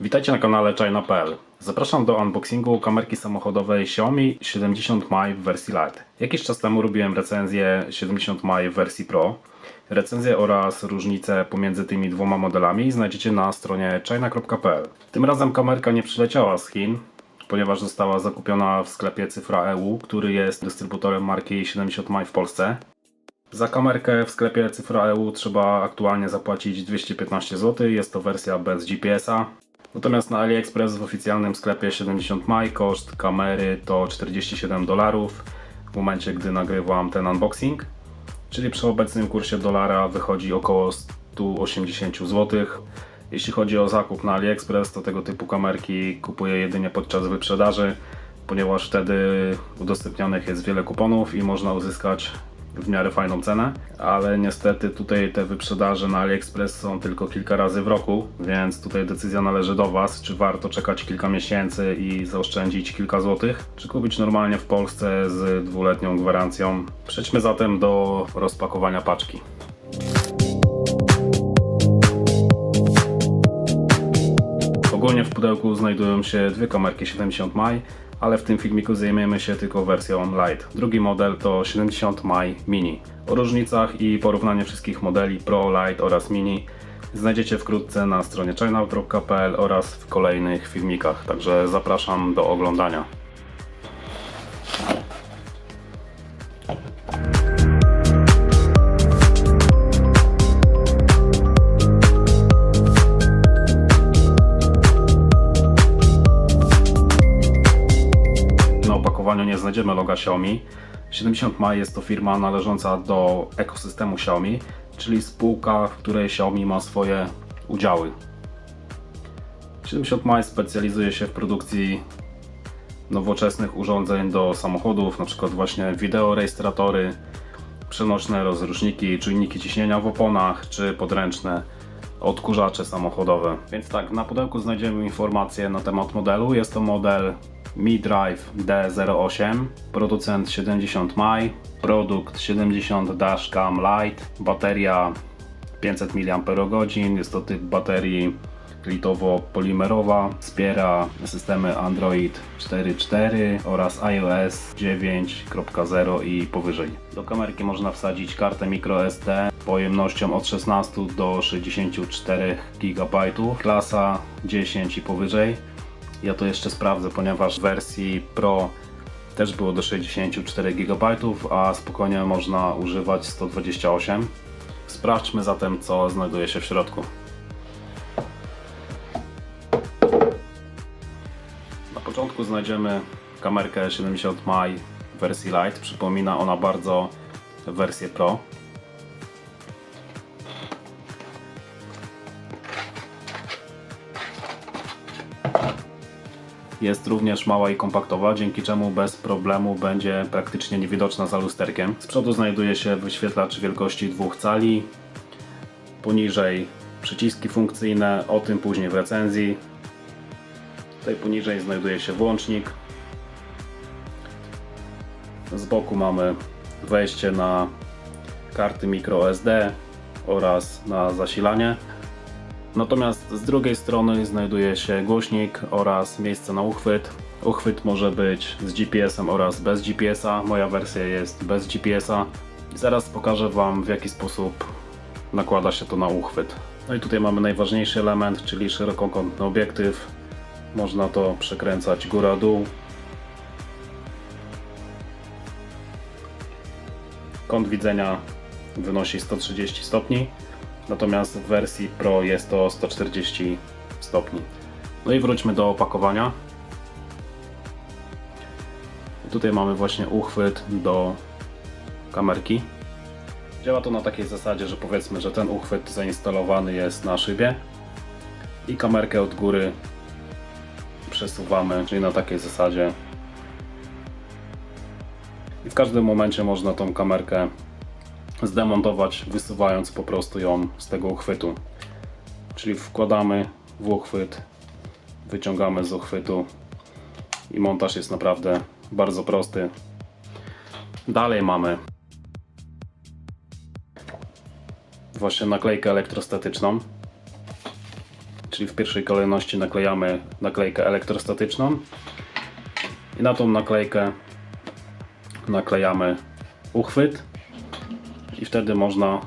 Witajcie na kanale China.pl. Zapraszam do unboxingu kamerki samochodowej Xiaomi 70 Mai w wersji Lite. Jakiś czas temu robiłem recenzję 70 Mai w wersji Pro. Recenzję oraz różnice pomiędzy tymi dwoma modelami znajdziecie na stronie china.pl. Tym razem kamerka nie przyleciała z Chin, ponieważ została zakupiona w sklepie Cyfra EU, który jest dystrybutorem marki 70 Mai w Polsce. Za kamerkę w sklepie Cyfra EU trzeba aktualnie zapłacić 215 zł. Jest to wersja bez GPS-a. Natomiast na AliExpress w oficjalnym sklepie 70 Mai koszt kamery to 47 dolarów w momencie, gdy nagrywam ten unboxing. Czyli przy obecnym kursie dolara wychodzi około 180 zł. Jeśli chodzi o zakup na AliExpress, to tego typu kamerki kupuję jedynie podczas wyprzedaży, ponieważ wtedy udostępnianych jest wiele kuponów i można uzyskać w miarę fajną cenę, ale niestety tutaj te wyprzedaże na AliExpress są tylko kilka razy w roku, więc tutaj decyzja należy do Was, czy warto czekać kilka miesięcy i zaoszczędzić kilka złotych, czy kupić normalnie w Polsce z dwuletnią gwarancją. Przejdźmy zatem do rozpakowania paczki. Ogólnie w pudełku znajdują się dwie kamerki 70 Mai, ale w tym filmiku zajmiemy się tylko wersją Lite. Drugi model to 70 Mai Mini. O różnicach i porównanie wszystkich modeli Pro, Lite oraz Mini znajdziecie wkrótce na stronie chinaut.pl oraz w kolejnych filmikach, także zapraszam do oglądania. Opakowaniu nie znajdziemy loga Xiaomi. 70 Mai jest to firma należąca do ekosystemu Xiaomi, czyli spółka, w której Xiaomi ma swoje udziały. 70 Mai specjalizuje się w produkcji nowoczesnych urządzeń do samochodów, np. właśnie wideorejestratory, przenośne rozruszniki, czujniki ciśnienia w oponach, czy podręczne odkurzacze samochodowe. Więc tak, na pudełku znajdziemy informacje na temat modelu. Jest to model Mi Drive D08, producent 70 Mai, produkt 70 Dashcam Lite, bateria 500 mAh, jest to typ baterii litowo-polimerowa, wspiera systemy Android 4.4 oraz iOS 9.0 i powyżej. Do kamerki można wsadzić kartę microSD pojemnością od 16 do 64 GB, klasa 10 i powyżej. Ja to jeszcze sprawdzę, ponieważ w wersji Pro też było do 64 GB, a spokojnie można używać 128. Sprawdźmy zatem, co znajduje się w środku. Na początku znajdziemy kamerkę 70 Mai wersji Lite. Przypomina ona bardzo wersję Pro. Jest również mała i kompaktowa, dzięki czemu bez problemu będzie praktycznie niewidoczna za lusterkiem. Z przodu znajduje się wyświetlacz wielkości 2 cali. Poniżej przyciski funkcyjne, o tym później w recenzji. Tutaj poniżej znajduje się włącznik. Z boku mamy wejście na karty microSD oraz na zasilanie. Natomiast z drugiej strony znajduje się głośnik oraz miejsce na uchwyt. Uchwyt może być z GPS-em oraz bez GPS-a. Moja wersja jest bez GPS-a. Zaraz pokażę Wam w jaki sposób nakłada się to na uchwyt. No i tutaj mamy najważniejszy element, czyli szerokokątny obiektyw. Można to przekręcać góra-dół. Kąt widzenia wynosi 130 stopni, natomiast w wersji Pro jest to 140 stopni. No i wróćmy do opakowania. Tutaj mamy właśnie uchwyt do kamerki. Działa to na takiej zasadzie, że powiedzmy, że ten uchwyt zainstalowany jest na szybie i kamerkę od góry przesuwamy, czyli na takiej zasadzie. I w każdym momencie można tą kamerkę zdemontować, wysuwając po prostu ją z tego uchwytu. Czyli wkładamy w uchwyt, wyciągamy z uchwytu i montaż jest naprawdę bardzo prosty. Dalej mamy właśnie naklejkę elektrostatyczną. czyli w pierwszej kolejności naklejamy naklejkę elektrostatyczną i na tą naklejkę naklejamy uchwyt i wtedy można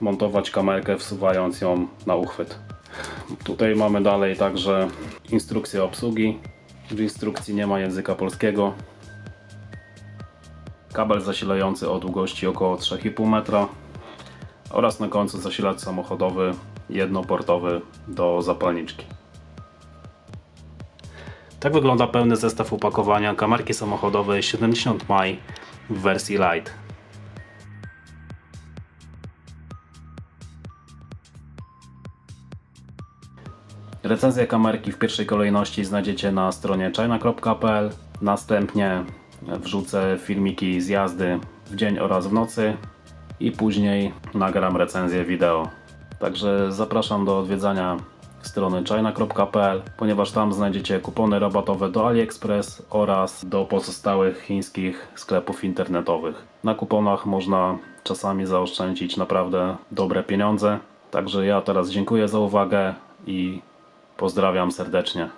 montować kamerkę wsuwając ją na uchwyt. Tutaj mamy dalej także instrukcję obsługi. W instrukcji nie ma języka polskiego. Kabel zasilający o długości około 3,5 metra oraz na końcu zasilacz samochodowy jednoportowy do zapalniczki. Tak wygląda pełny zestaw opakowania kamerki samochodowej 70 maj w wersji Lite. Recenzję kamerki w pierwszej kolejności znajdziecie na stronie china.pl. Następnie wrzucę filmiki z jazdy w dzień oraz w nocy i później nagram recenzję wideo. Także zapraszam do odwiedzania strony china.pl, ponieważ tam znajdziecie kupony rabatowe do AliExpress oraz do pozostałych chińskich sklepów internetowych. Na kuponach można czasami zaoszczędzić naprawdę dobre pieniądze. Także ja teraz dziękuję za uwagę i pozdrawiam serdecznie.